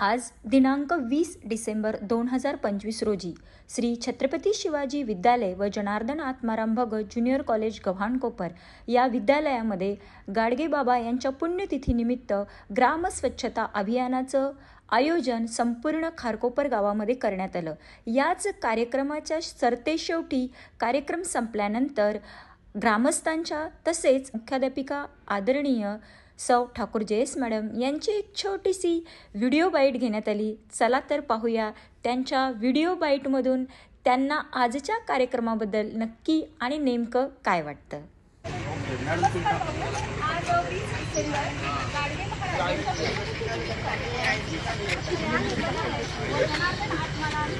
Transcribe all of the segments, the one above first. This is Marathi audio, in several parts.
आज दिनांक वीस डिसेंबर दोन हजार पंचवीस रोजी श्री छत्रपती शिवाजी विद्यालय व जनार्दन आत्माराम भगत ज्युनियर कॉलेज गव्हाणकोपर या विद्यालयामध्ये गाडगेबाबा यांच्या पुण्यतिथीनिमित्त ग्रामस्वच्छता अभियानाचं आयोजन संपूर्ण खारकोपर गावामध्ये करण्यात आलं. याच कार्यक्रमाच्या सरतेशेवटी कार्यक्रम संपल्यानंतर ग्रामस्थांच्या तसेच मुख्याध्यापिका आदरणीय सौ ठाकूर जयेश मॅडम यांची एक छोटीशी व्हिडिओ बाईट घेण्यात आली. चला तर पाहूया त्यांच्या व्हिडिओ बाईटमधून त्यांना आजच्या कार्यक्रमाबद्दल नक्की आणि नेमकं काय वाटतं? आज वीस डिसेंबर गाडगे महाराजांच्या जनार्दन आत्माराम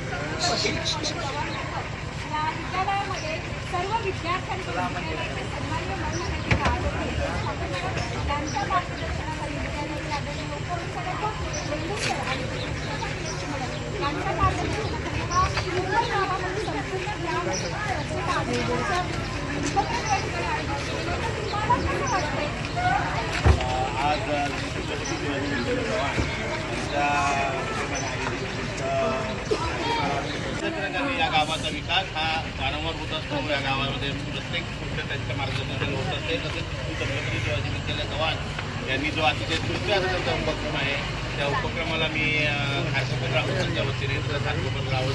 या विद्यालयामध्ये सर्व विद्यार्थ्यांचे विद्यालयाचे सन्मान्य मान्यता आढळले त्यांच्या मार्गदर्शनाखाली विद्यालयाचे आदरणीय उपविभागक वेल्हेकर आणि शिक्षक यांच्या मार्गदर्शनाखाली हा पूर्ण गावामध्ये संपूर्ण ग्राम स्वच्छता अभियानाचा उपक्रम या ठिकाणी आयोजित केलेला आहे. तर तुम्हाला कसं वाटतंय आज छत्रपती या गावाचा विकास हा वारंवार होत असतो. या गावामध्ये प्रत्येक गोष्ट त्यांच्या मार्गदर्शन होत असते. तसेच छत्रपती शिवाजी विद्यालय चव्हाण यांनी जो अतिशय तृतीय असण्याचा उपक्रम आहे त्या उपक्रमाला मी खारकोपर ग्रामस्थांच्या वतीने तसंच खारकोपर गाव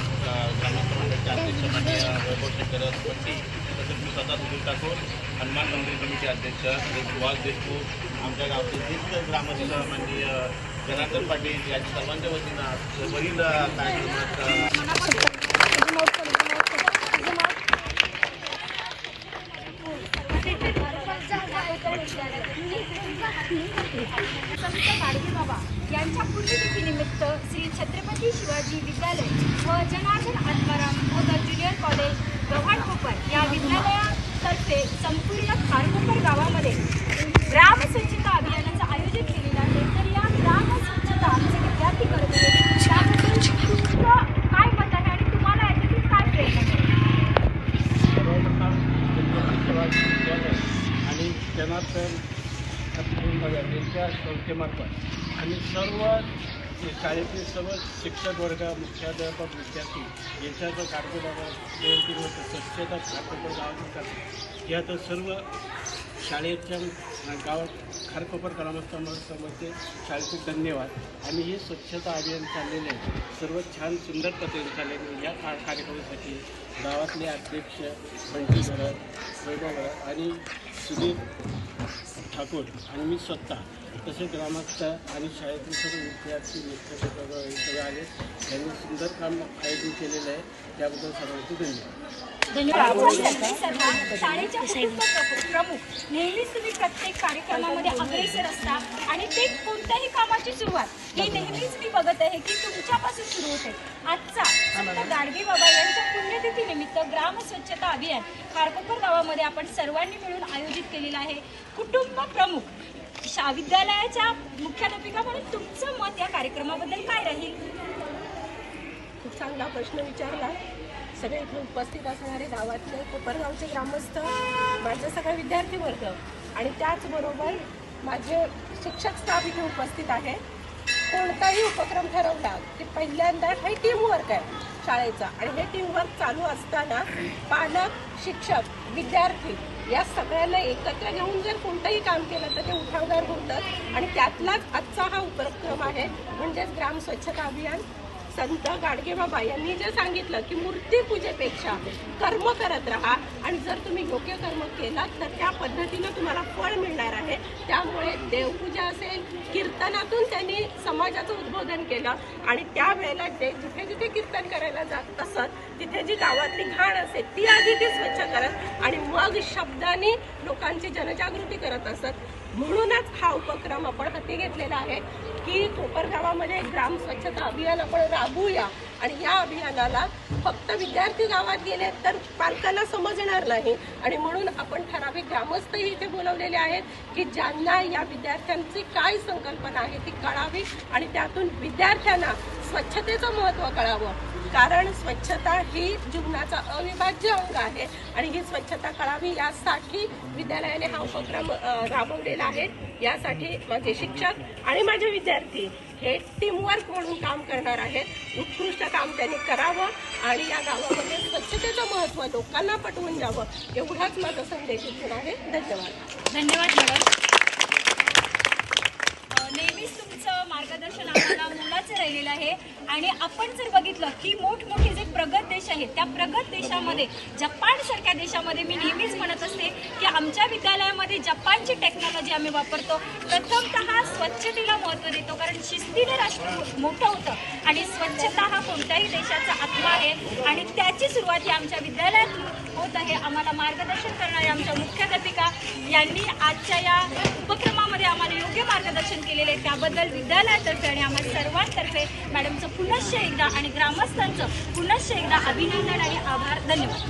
ग्रामस्थ मंडळाचे अध्यक्ष माननीय वैभव शेखर पट्टी मी स्वतः सुधीर ठाकूर हनुमान मंदिर कमिटी अध्यक्ष तसेच सुभाष देशमुख आमच्या गावचे ज्येष्ठ ग्रामस्थ माननीय जनार्दन पाटील यांच्या सर्वांच्या वतीनं वरील कार्यक्रमात संत गाडगेबाबा यांच्या पुण्यतिथीनिमित्त श्री छत्रपती शिवाजी विद्यालय व जनार्दन आत्माराम भगत ज्युनियर कॉलेज रुग्णालयातर्फे संपूर्ण खारकोपर गावामध्ये ग्राम स्वच्छता अभियानाचं आयोजित केलेलं आहे. तर या ग्राम स्वच्छता आमचे विद्यार्थी करत होते काय मत आहे आणि तुम्हाला याच्यातून काय प्रेरणा आणि जनार्दन भगत यांच्या संस्थेमार्फत. आणि सर्व शाळेतील सर्व शिक्षक वर्ग मुख्याध्यापक विद्यार्थी यांच्या जो जयंती जयंतीनिमित्त स्वच्छता खारकोपर गावात करतात. यात सर्व शाळेच्या गावात खारकोपर ग्रामस्थांमध्ये शाळेचे धन्यवाद. आणि हे स्वच्छता अभियान चाललेले आहे. सर्व छान सुंदर पद्धतीने चाललेले या का कार्यक्रमासाठी गावातले अध्यक्ष बंटी भरत वैभव आणि सुधीर ठाकूर आणि मी स्वतः तसेच ग्रामस्थ आणि शाळेतील सर्व विद्यार्थी मुख्याध्यापक सगळे आले. त्यांनी सुंदर काम आयोजन केलेलं आहे. त्याबद्दल सर्वांचे धन्यवाद. शाळेच्या प्रमुख नेहमीच तुम्ही प्रत्येक कार्यक्रमामध्ये अग्रेसर असता आणि ते कोणत्याही कामाची सुरुवात ही नेहमीच मी बघत आहे की तुमच्यापासून सुरू होते. आजचा संत गाडगे बाबा यांच्या पुण्यतिथीनिमित्त ग्राम स्वच्छता अभियान खारकोपर गावामध्ये आपण सर्वांनी मिळून आयोजित केलेलं आहे. कुटुंब प्रमुख शा विद्यालयाच्या मुख्याध्यापिका म्हणून तुमचं मत या कार्यक्रमाबद्दल काय राहील? खूप चांगला प्रश्न विचारला. सगळे इथे उपस्थित असणारे गावातले कोपरगावचे ग्रामस्थ माझे सगळे विद्यार्थी वर्ग आणि त्याचबरोबर माझे शिक्षक स्टाफ इथे उपस्थित आहे. कोणताही उपक्रम ठरवला की पहिल्यांदा हे टीमवर्क आहे शाळेचा आणि हे टीमवर्क चालू असताना पालक शिक्षक विद्यार्थी या सगळ्यांना एकत्र घेऊन जर कोणतंही काम केलं तर ते उठावदार होतं आणि त्यातलाच आजचा हा उपक्रम आहे म्हणजेच ग्राम स्वच्छता अभियान. संत गाडगेबाबा यांनी जे सांगितलं की मूर्तीपूजेपेक्षा कर्म करत राहा आणि जर तुम्ही योग्य कर्म केलात तर त्या पद्धतीनं तुम्हाला फळ मिळणार आहे. त्यामुळे देवपूजा असेल कीर्तनातून त्यांनी समाजाचं उद्बोधन केलं आणि त्यावेळेला ते जिथे जिथे कीर्तन करायला जात असत तिथे जी गावातली घाण असेल ती आधी ती स्वच्छ करत आणि मग शब्दाने लोकांची जनजागृती करत असत. म्हणूनच हा उपक्रम आपण हाती घेतलेला आहे. की कोपरगावामध्ये ग्राम स्वच्छता अभियान आपण राबवूया. आणि या अभियानाला फक्त विद्यार्थी गावात गेले तर पालकांना समजणार नाही. आणि म्हणून आपण ठराविक ग्रामस्थही इथे बोलवलेले आहेत की ज्यांना या विद्यार्थ्यांची काय संकल्पना आहे ती कळावी आणि त्यातून विद्यार्थ्यांना स्वच्छतेचं महत्त्व कळावं. कारण स्वच्छता ही जीवनाचा अविभाज्य अंग आहे. आणि ही स्वच्छता कळावी यासाठी विद्यालयाने हा उपक्रम राबवलेला आहे. यासाठी माझे शिक्षक आणि माझे विद्यार्थी हे टीमवर्क म्हणून काम करणार आहेत. उत्कृष्ट काम त्यांनी करावं आणि या गावामध्ये स्वच्छतेचं महत्त्व लोकांना पटवून द्यावं. एवढाच माझा संदेश इथून आहे. धन्यवाद. धन्यवाद मॅडम. मार्गदर्शन आम्हाला मुलाचं राहिलेलं आहे. आणि आपण जर बघितलं की मोठमोठे जे प्रगत देश आहेत त्या प्रगत देशामध्ये जपानसारख्या देशामध्ये मी नेहमीच म्हणत असते की आमच्या विद्यालयामध्ये जपानची टेक्नॉलॉजी आम्ही वापरतो. प्रथमतः स्वच्छतेला महत्त्व देतो कारण शिस्तीने राष्ट्र मोठं होतं. आणि स्वच्छता हा कोणत्याही देशाचा आत्मा आहे. आणि त्याची सुरुवात ही आमच्या विद्यालयात होत आहे. आम्हाला मार्गदर्शन करणाऱ्या आमच्या मुख्याध्यापिका यांनी आजच्या या उपक्रमामध्ये आम्हाला योग्य मार्गदर्शन केलेले आहे. त्याबद्दल विद्यालयातर्फे आणि आम्हाला सर्वांतर्फे मॅडमचं पुनश्च एकदा आणि ग्रामस्थांचं पुनश्च एकदा अभिनंदन आणि आभार. धन्यवाद.